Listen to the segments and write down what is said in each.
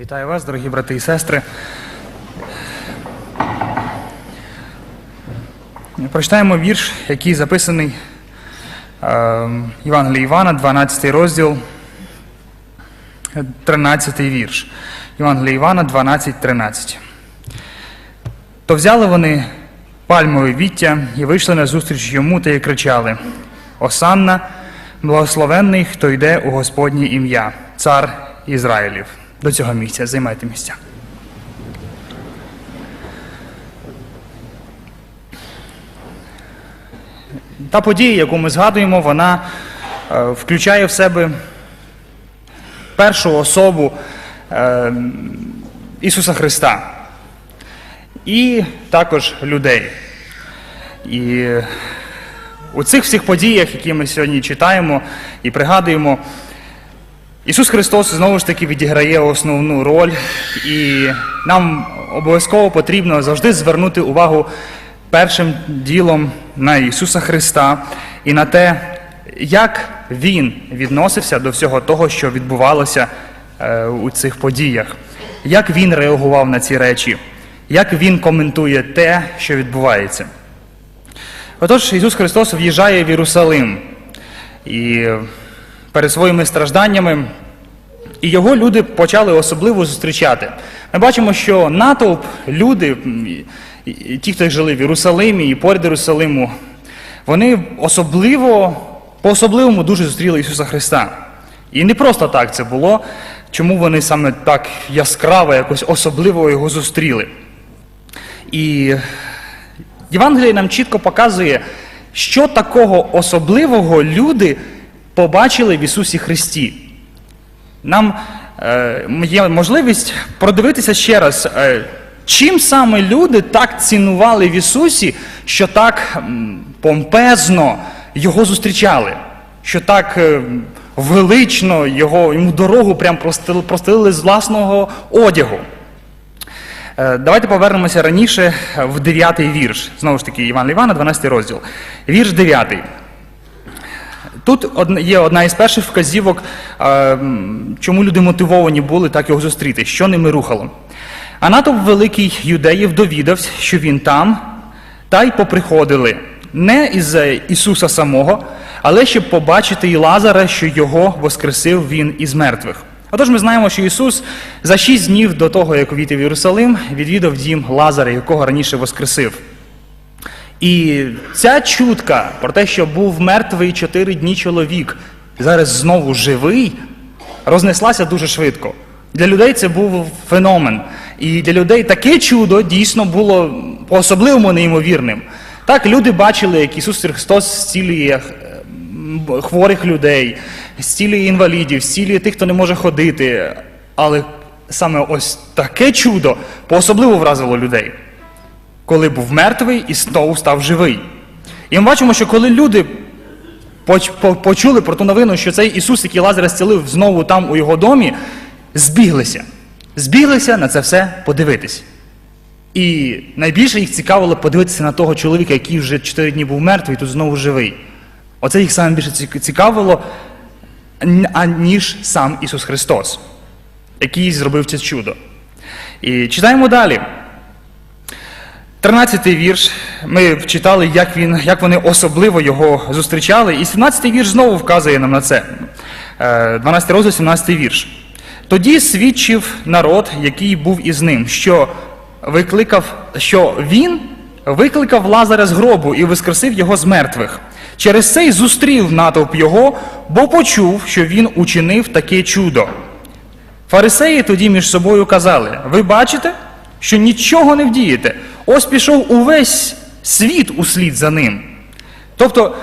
Вітаю вас, дорогі брати і сестри. Прочитаємо вірш, який записаний е, Євангелії Івана, 12 розділ, 13 вірш. Євангелія Івана 12, 13. То взяли вони пальмове віття і вийшли назустріч йому та й кричали: Осанна, благословенний, хто йде у Господнє ім'я, цар Ізраїлів. До цього місця займайте місця. Та подія, яку ми згадуємо, вона е, включає в себе першу особу е, Ісуса Христа і також людей. І у цих всіх подіях, які ми сьогодні читаємо і пригадуємо, Ісус Христос знову ж таки відіграє основну роль, і нам обов'язково потрібно завжди звернути увагу першим ділом на Ісуса Христа і на те, як Він відносився до всього того, що відбувалося е, у цих подіях, як Він реагував на ці речі, як Він коментує те, що відбувається. Отож, Ісус Христос в'їжджає в Єрусалим. І перед своїми стражданнями, і його люди почали особливо зустрічати. Ми бачимо, що натовп, люди, ті, хто жили в Єрусалимі і поряд Єрусалиму, вони особливо, по-особливому дуже зустріли Ісуса Христа. І не просто так це було, чому вони саме так яскраво, якось особливо його зустріли. І Євангеліє нам чітко показує, що такого особливого люди побачили в Ісусі Христі. Нам е, є можливість продивитися ще раз, е, чим саме люди так цінували в Ісусі, що так помпезно Його зустрічали, що так е, велично його, йому дорогу прям простили, простелили з власного одягу. Е, Давайте повернемося раніше в 9 вірш. Знову ж таки, Іван Івана, 12 розділ. Вірш 9. Тут є одна із перших вказівок, чому люди мотивовані були так його зустріти, що ними рухало. А натовп великий юдеїв довідався, що він там, та й поприходили не із Ісуса самого, але щоб побачити і Лазара, що його воскресив він із мертвих. Отож, ми знаємо, що Ісус за шість днів до того, як увійти в Єрусалим, відвідав дім Лазара, якого раніше воскресив. І ця чутка про те, що був мертвий чотири дні чоловік, зараз знову живий, рознеслася дуже швидко. Для людей це був феномен. І для людей таке чудо дійсно було по-особливому неймовірним. Так, люди бачили, як Ісус Христос зцілює е, хворих людей, зцілює інвалідів, зцілює тих, хто не може ходити. Але саме ось таке чудо по-особливо вразило людей коли був мертвий і знову став живий. І ми бачимо, що коли люди почули про ту новину, що цей Ісус, який Лазаря зцілив знову там у його домі, збіглися. Збіглися на це все подивитись. І найбільше їх цікавило подивитися на того чоловіка, який вже чотири дні був мертвий, тут знову живий. Оце їх саме більше цікавило, аніж сам Ісус Христос, який зробив це чудо. І читаємо далі. 13-й вірш. Ми читали, як, він, як вони особливо його зустрічали. І 17-й вірш знову вказує нам на це. Е, 12 розділ, 17 вірш. Тоді свідчив народ, який був із ним, що викликав, що він викликав Лазаря з гробу і воскресив його з мертвих. Через це й зустрів натовп його, бо почув, що він учинив таке чудо. Фарисеї тоді між собою казали: ви бачите, що нічого не вдієте. Ось пішов увесь світ услід за ним. Тобто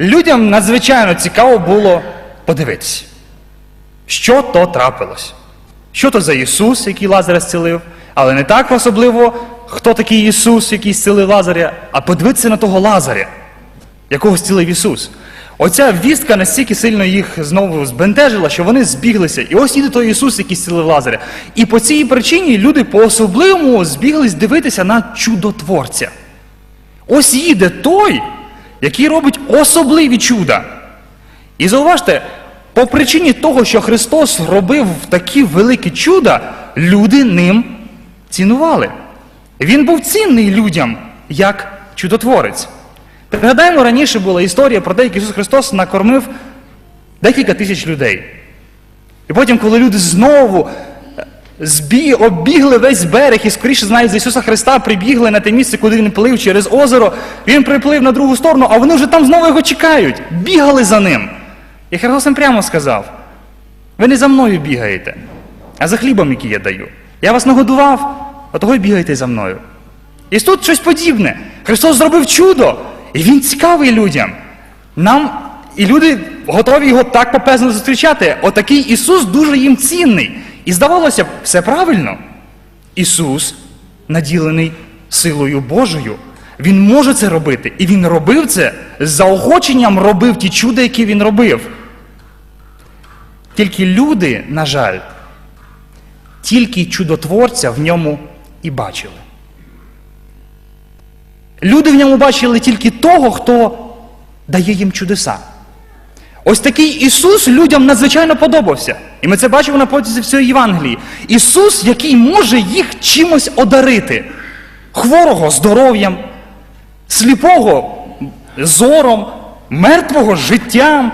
людям надзвичайно цікаво було подивитися, що то трапилось. Що то за Ісус, який Лазаря зцілив, але не так особливо, хто такий Ісус, який зцілив Лазаря, а подивитися на того Лазаря, якого зцілив Ісус. Оця вістка настільки сильно їх знову збентежила, що вони збіглися. І ось іде той Ісус, який зцілив Лазаря. І по цій причині люди по-особливому збіглись дивитися на чудотворця. Ось їде той, який робить особливі чуда. І зауважте, По причині того, що Христос робив такі великі чуда, люди ним цінували. Він був цінний людям як чудотворець. Пригадаємо, раніше була історія про те, як Ісус Христос накормив декілька тисяч людей. І потім, коли люди знову е, збі, оббігли весь берег і скоріше знають за Ісуса Христа, прибігли на те місце, куди він плив через озеро, він приплив на другу сторону, а вони вже там знову його чекають, бігали за ним. І Христос їм прямо сказав: ви не за мною бігаєте, а за хлібом, який я даю. Я вас нагодував, а того й бігаєте за мною. І тут щось подібне. Христос зробив чудо, і Він цікавий людям. Нам і люди готові його так попезно зустрічати. Отакий Ісус дуже їм цінний. І здавалося б, все правильно. Ісус наділений силою Божою. Він може це робити. І Він робив це з заохоченням робив ті чуда, які він робив. Тільки люди, на жаль, тільки чудотворця в ньому і бачили. Люди в ньому бачили тільки того, хто дає їм чудеса. Ось такий Ісус людям надзвичайно подобався. І ми це бачимо на протязі всієї Євангелії. Ісус, який може їх чимось одарити. Хворого здоров'ям, сліпого зором, мертвого життям,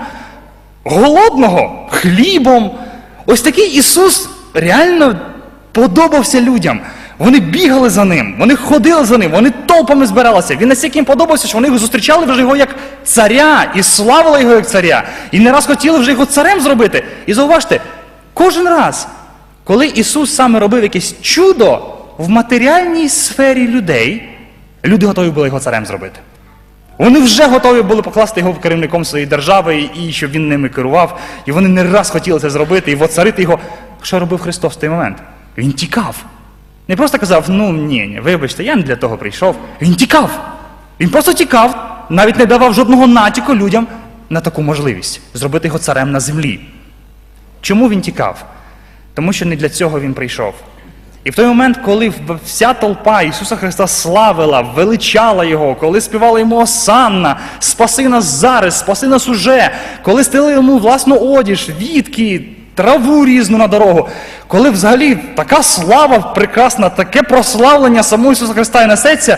голодного хлібом. Ось такий Ісус реально подобався людям. Вони бігали за ним, вони ходили за ним, вони толпами збиралися. Він настільки їм подобався, що вони його зустрічали вже його як царя і славили його як царя. І не раз хотіли вже його царем зробити. І зауважте, кожен раз, коли Ісус саме робив якесь чудо в матеріальній сфері людей, люди готові були його царем зробити. Вони вже готові були покласти його керівником своєї держави, і щоб він ними керував. І вони не раз хотіли це зробити і воцарити його. Що робив Христос в той момент? Він тікав. Не просто казав, ну ні, ні, вибачте, я не для того прийшов. Він тікав. Він просто тікав, навіть не давав жодного натяку людям на таку можливість зробити його царем на землі. Чому він тікав? Тому що не для цього він прийшов. І в той момент, коли вся толпа Ісуса Христа славила, величала Його, коли співала йому Осанна, спаси нас зараз, спаси нас уже, коли стели йому власну одіж, вітки, траву різну на дорогу, коли взагалі така слава прекрасна, таке прославлення самого Ісуса Христа і несеться,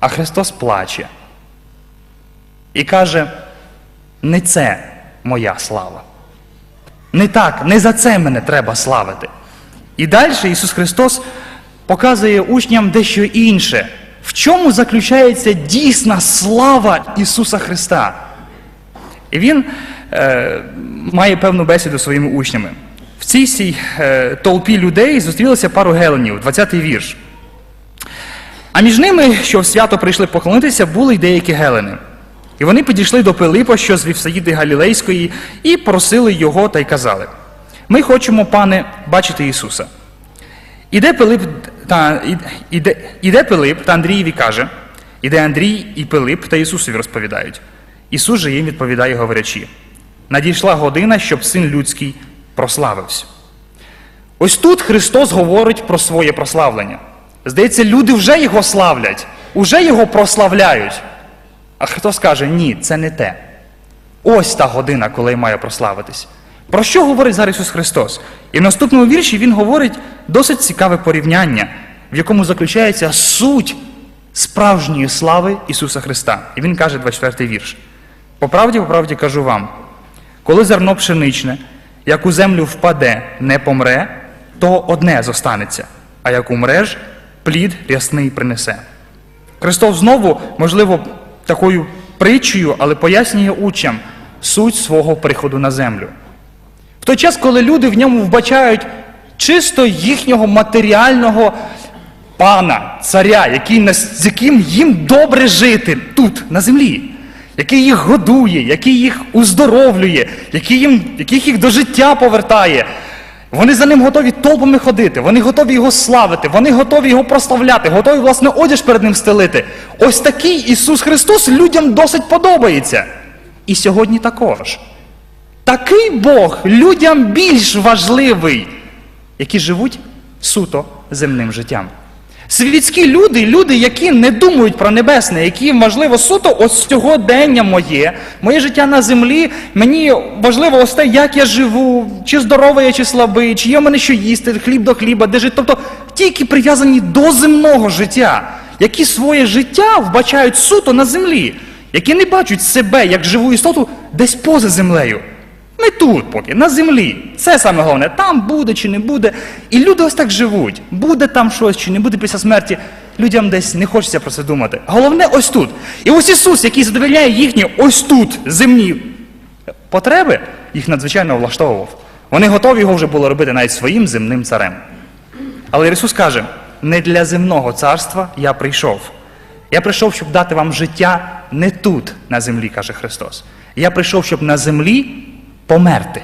а Христос плаче. І каже: не це моя слава. Не так, не за це мене треба славити. І далі Ісус Христос показує учням дещо інше. В чому заключається дійсна слава Ісуса Христа? І Він має певну бесіду своїми учнями. В цій сій е, толпі людей зустрілися пару геленів, 20-й вірш. А між ними, що в свято прийшли поклонитися, були й деякі гелени. І вони підійшли до Пилипа, що з Вівсаїди Галілейської, і просили його та й казали: Ми хочемо, пане, бачити Ісуса. Іде Пилип та, іде, іде Пилип та Андрієві каже, іде Андрій і Пилип та Ісусові розповідають. Ісус же їм відповідає, говорячи: надійшла година, щоб син людський прославився. Ось тут Христос говорить про своє прославлення. Здається, люди вже його славлять, уже його прославляють. А Христос каже, ні, це не те. Ось та година, коли я маю прославитись. Про що говорить зараз Ісус Христос? І в наступному вірші Він говорить досить цікаве порівняння, в якому заключається суть справжньої слави Ісуса Христа. І Він каже, 24 й вірш. По правді, по правді кажу вам, коли зерно пшеничне, як у землю впаде, не помре, то одне зостанеться, а як умреш, плід рясний принесе. Христос знову, можливо, такою притчею, але пояснює учням суть свого приходу на землю. В той час, коли люди в ньому вбачають чисто їхнього матеріального пана, царя, який, з яким їм добре жити тут, на землі, який їх годує, який їх уздоровлює, який їм, який їх до життя повертає. Вони за ним готові толпами ходити, вони готові його славити, вони готові його прославляти, готові, власне, одяж перед ним стелити. Ось такий Ісус Христос людям досить подобається. І сьогодні також. Такий Бог людям більш важливий, які живуть суто земним життям. Світські люди, люди, які не думають про небесне, які, можливо, суто ось сьогодення моє, моє життя на землі, мені важливо ось те, як я живу, чи здоровий я, чи слабий, чи є в мене що їсти, хліб до хліба, де жити. Тобто ті, які прив'язані до земного життя, які своє життя вбачають суто на землі, які не бачать себе як живу істоту десь поза землею. Не тут поки, на землі. Це саме головне. Там буде чи не буде. І люди ось так живуть. Буде там щось чи не буде після смерті. Людям десь не хочеться про це думати. Головне ось тут. І ось Ісус, який задовольняє їхні ось тут земні потреби, їх надзвичайно влаштовував. Вони готові його вже було робити навіть своїм земним царем. Але Ісус каже: не для земного царства я прийшов. Я прийшов, щоб дати вам життя не тут, на землі, каже Христос. Я прийшов, щоб на землі померти.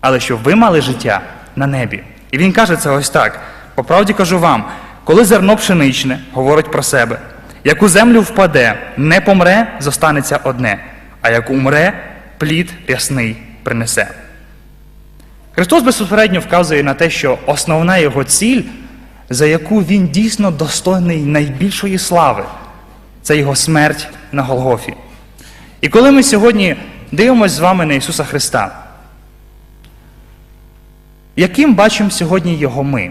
Але щоб ви мали життя на небі. І він каже це ось так. По правді кажу вам, коли зерно пшеничне говорить про себе, як у землю впаде, не помре, зостанеться одне, а як умре, плід рясний принесе. Христос безпосередньо вказує на те, що основна його ціль, за яку він дійсно достойний найбільшої слави, це його смерть на Голгофі. І коли ми сьогодні дивимося з вами на Ісуса Христа, яким бачимо сьогодні Його ми?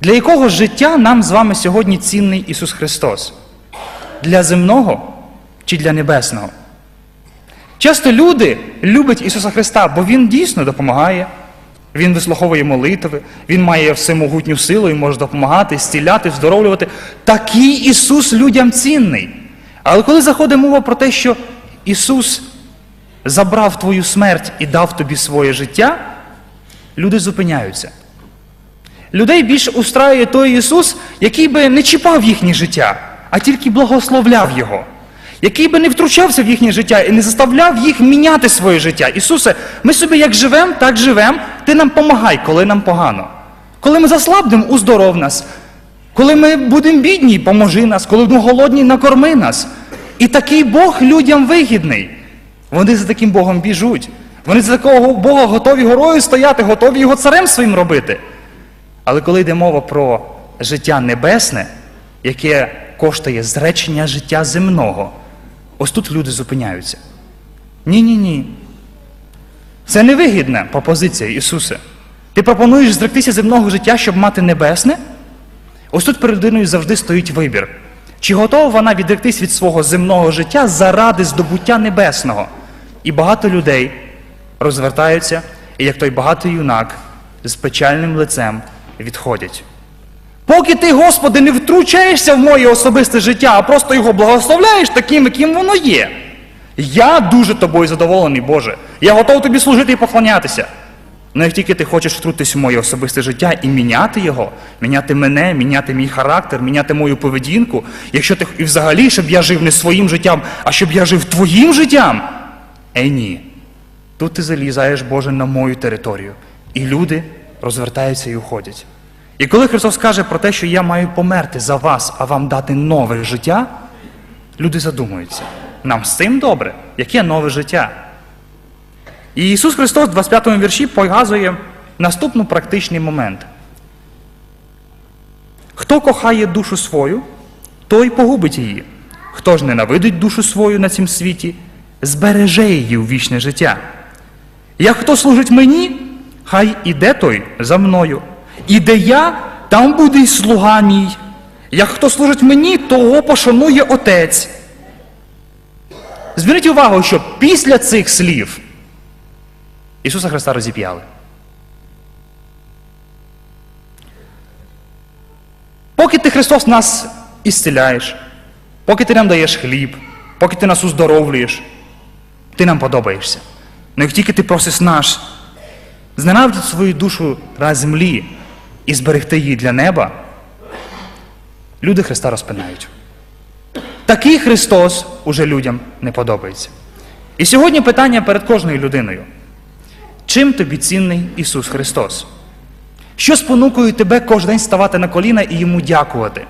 Для якого життя нам з вами сьогодні цінний Ісус Христос? Для земного чи для небесного? Часто люди люблять Ісуса Христа, бо Він дійсно допомагає, Він вислуховує молитви, Він має всемогутню силу і може допомагати, зціляти, здоровлювати. Такий Ісус людям цінний. Але коли заходить мова про те, що Ісус забрав твою смерть і дав тобі своє життя, люди зупиняються. Людей більше устраює той Ісус, який би не чіпав їхнє життя, а тільки благословляв Його, який би не втручався в їхнє життя і не заставляв їх міняти своє життя. Ісусе, ми собі як живемо, так живемо, ти нам помагай, коли нам погано. Коли ми заслабнемо, уздоров нас. Коли ми будемо бідні, поможи нас, коли будемо голодні, накорми нас. І такий Бог людям вигідний. Вони за таким Богом біжуть. Вони за такого Бога готові горою стояти, готові його царем своїм робити. Але коли йде мова про життя небесне, яке коштує зречення життя земного, ось тут люди зупиняються. Ні-ні ні. Це невигідна пропозиція, Ісусе. Ти пропонуєш зректися земного життя, щоб мати небесне? Ось тут перед людиною завжди стоїть вибір. Чи готова вона відректись від свого земного життя заради здобуття небесного? І багато людей розвертаються, і як той багатий юнак з печальним лицем відходять. Поки ти, Господи, не втручаєшся в моє особисте життя, а просто його благословляєш таким, яким воно є. Я дуже тобою задоволений, Боже. Я готов тобі служити і поклонятися. Ну як тільки ти хочеш втрутитись в моє особисте життя і міняти його, міняти мене, міняти мій характер, міняти мою поведінку, якщо ти і взагалі, щоб я жив не своїм життям, а щоб я жив твоїм життям. Ей ні. Тут ти залізаєш, Боже, на мою територію. І люди розвертаються і уходять. І коли Христос каже про те, що я маю померти за вас, а вам дати нове життя, люди задумуються. Нам з цим добре, яке нове життя? І Ісус Христос в 25 му вірші показує наступний практичний момент. Хто кохає душу свою, той погубить її. Хто ж ненавидить душу свою на цім світі, збереже її у вічне життя. Як хто служить мені, хай іде той за мною. І де я, там буде й слуга мій. Як хто служить мені, того пошанує Отець. Зверніть увагу, що після цих слів Ісуса Христа розіп'яли. Поки ти Христос нас ісціляєш, поки ти нам даєш хліб, поки ти нас уздоровлюєш, ти нам подобаєшся. Ну як тільки ти просиш наш зненавидіти свою душу на землі і зберегти її для неба, люди Христа розпинають. Такий Христос уже людям не подобається. І сьогодні питання перед кожною людиною. Чим тобі цінний Ісус Христос? Що спонукує тебе кожен день ставати на коліна і йому дякувати?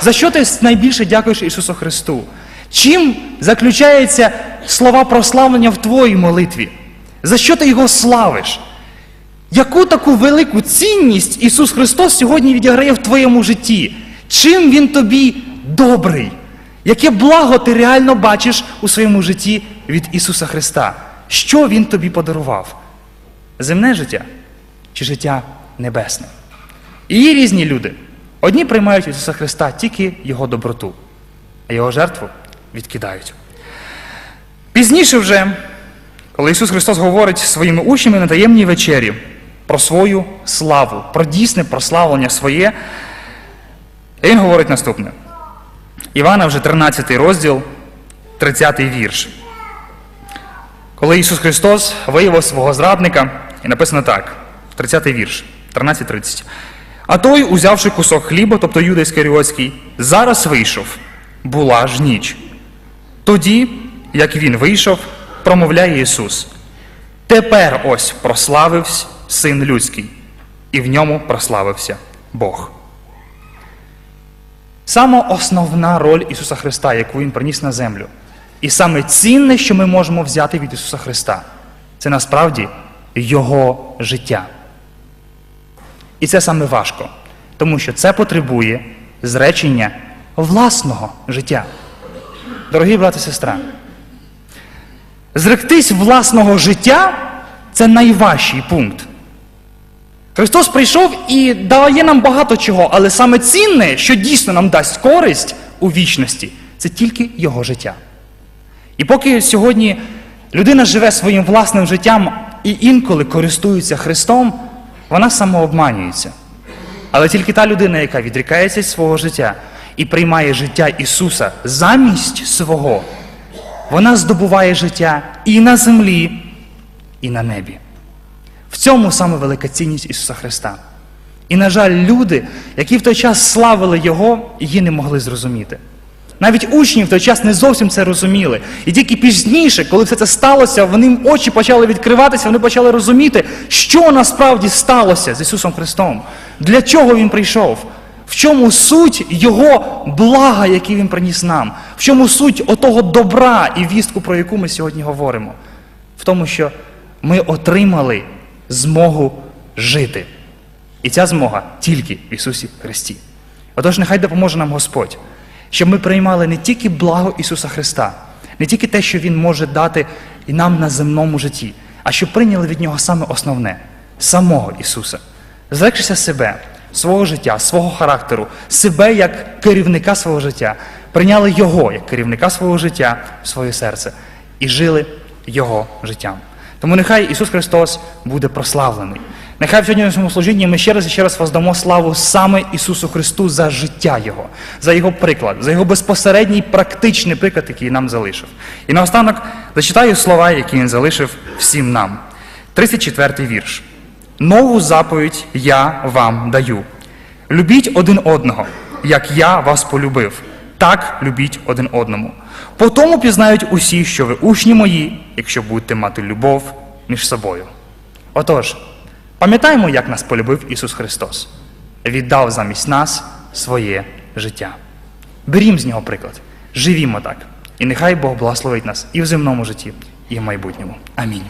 За що ти найбільше дякуєш Ісусу Христу? Чим заключаються слова прославлення в твоїй молитві? За що ти його славиш? Яку таку велику цінність Ісус Христос сьогодні відіграє в твоєму житті? Чим Він тобі добрий? Яке благо ти реально бачиш у своєму житті від Ісуса Христа? Що Він тобі подарував? Земне життя чи життя небесне? І є різні люди. Одні приймають Ісуса Христа тільки Його доброту, а Його жертву відкидають. Пізніше вже, коли Ісус Христос говорить своїми учнями на таємній вечері про свою славу, про дійсне прославлення своє, Він говорить наступне. Івана вже 13 розділ, 30 вірш. Коли Ісус Христос виявив свого зрадника, і написано так, 30 вірш, 13.30. А той, узявши кусок хліба, тобто Юда Іскаріотський, зараз вийшов, була ж ніч. Тоді, як він вийшов, промовляє Ісус. Тепер ось прославився Син Людський, і в ньому прославився Бог. Саме основна роль Ісуса Христа, яку Він приніс на землю. І саме цінне, що ми можемо взяти від Ісуса Христа, це насправді Його життя. І це саме важко, тому що це потребує зречення власного життя. Дорогі брати і сестра, зректись власного життя це найважчий пункт. Христос прийшов і дає нам багато чого, але саме цінне, що дійсно нам дасть користь у вічності, це тільки Його життя. І поки сьогодні людина живе своїм власним життям і інколи користується Христом, вона самообманюється. Але тільки та людина, яка відрікається від свого життя і приймає життя Ісуса замість свого, вона здобуває життя і на землі, і на небі. В цьому саме велика цінність Ісуса Христа. І, на жаль, люди, які в той час славили Його, її не могли зрозуміти. Навіть учні в той час не зовсім це розуміли. І тільки пізніше, коли все це сталося, вони очі почали відкриватися, вони почали розуміти, що насправді сталося з Ісусом Христом, для чого Він прийшов, в чому суть Його блага, який Він приніс нам, в чому суть отого добра і вістку, про яку ми сьогодні говоримо. В тому, що ми отримали змогу жити. І ця змога тільки в Ісусі Христі. Отож, нехай допоможе нам Господь, щоб ми приймали не тільки благо Ісуса Христа, не тільки те, що Він може дати і нам на земному житті, а щоб прийняли від Нього саме основне самого Ісуса, зрекшися себе, свого життя, свого характеру, себе як керівника свого життя, прийняли Його як керівника свого життя в своє серце і жили Його життям. Тому нехай Ісус Христос буде прославлений. Нехай в сьогоднішньому служінні ми ще раз і ще раз воздамо славу саме Ісусу Христу за життя Його, за Його приклад, за Його безпосередній практичний приклад, який нам залишив. І наостанок зачитаю слова, які Він залишив всім нам. 34 вірш. Нову заповідь я вам даю. Любіть один одного, як я вас полюбив. Так любіть один одному. По тому пізнають усі, що ви учні мої, якщо будете мати любов між собою. Отож, пам'ятаємо, як нас полюбив Ісус Христос. Віддав замість нас своє життя. Берім з нього приклад, живімо так. І нехай Бог благословить нас і в земному житті, і в майбутньому. Амінь.